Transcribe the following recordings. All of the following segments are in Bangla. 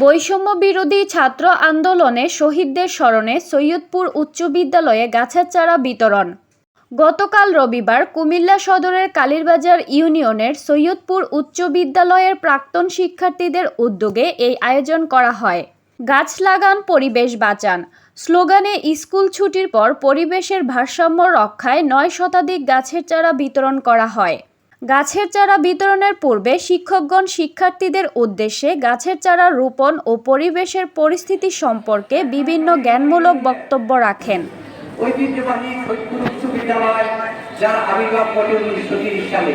বৈষম্য বিরোধী ছাত্র আন্দোলনে শহীদদের স্মরণে সৈয়দপুর উচ্চ বিদ্যালয়ে গাছের চারা বিতরণ। গতকাল রবিবার কুমিল্লা সদরের কালীরবাজার ইউনিয়নের সৈয়দপুর উচ্চ বিদ্যালয়ের প্রাক্তন শিক্ষার্থীদের উদ্যোগে এই আয়োজন করা হয়। গাছ লাগান, পরিবেশ বাঁচান। স্লোগানে স্কুল ছুটির পর পরিবেশের ভারসাম্য রক্ষায় নয় শতাধিক গাছের চারা বিতরণ করা হয়। গাছের চারা বিতরণের পূর্বে শিক্ষকগণ শিক্ষার্থীদের উদ্দেশ্যে গাছের চারা রোপণ ও পরিবেশের পরিস্থিতি সম্পর্কে বিভিন্ন জ্ঞানমূলক বক্তব্য রাখেন। ঐতিহ্যবাহী সালে।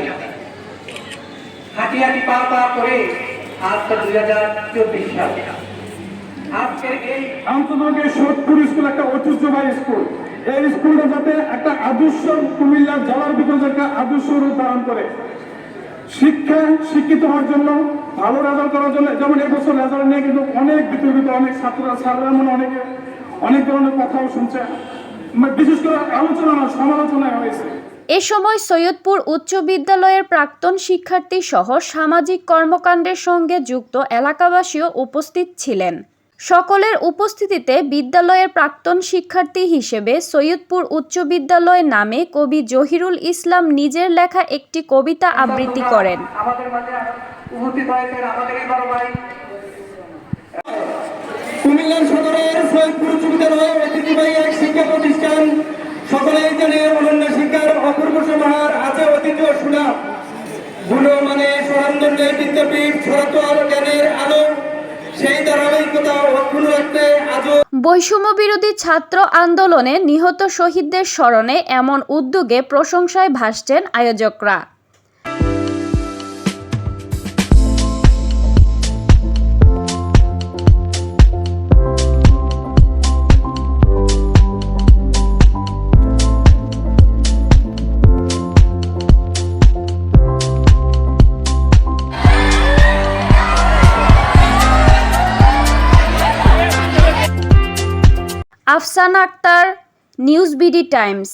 পা পা করে দুই হাজার চব্বিশ সাল। আজকের এই আন্তর্জাতিক সোদপুর স্কুল একটা ঐতিহ্যবাহী স্কুল। এই স্কুলটা যাতে একটা আদর্শ কুমিল্লা জেলার ভিতরে একটা আদর্শ রূপ ধারণ করে। শিক্ষা শিক্ষিত হওয়ার জন্য ভালো রেজাল্ট করার জন্য যেমন এবছর রেজাল্ট নিয়ে কিন্তু অনেক বিতর্কিত অনেক ছাত্ররা স্যাররা মনে অনেকে অনেক ধরনের কথাও শুনছে। বিশেষ করে আলোচনা না সমালোচনায় হয়েছে। এ সময় সৈয়দপুর উচ্চ বিদ্যালয়ের প্রাক্তন শিক্ষার্থী সহ সামাজিক কর্মকাণ্ডের সঙ্গে যুক্ত এলাকাবাসীও উপস্থিত ছিলেন। সকলের উপস্থিতিতে বিদ্যালয়ের প্রাক্তন শিক্ষার্থী হিসেবে সৈয়দপুর উচ্চ বিদ্যালয় নামে কবি জহিরুল ইসলাম নিজের লেখা একটি কবিতা আবৃত্তি করেন। জানে অনন্য শিক্ষার অপূর্ব সমাহার আছে সুনাম। বিদ্যাপীঠ জ্ঞানের আলো বৈষম্য বিরোধী ছাত্র আন্দোলনে নিহত শহীদদের স্মরণে এমন উদ্যোগে প্রশংসায় ভাসছেন আয়োজকরা। Afsana Akter news BD Times.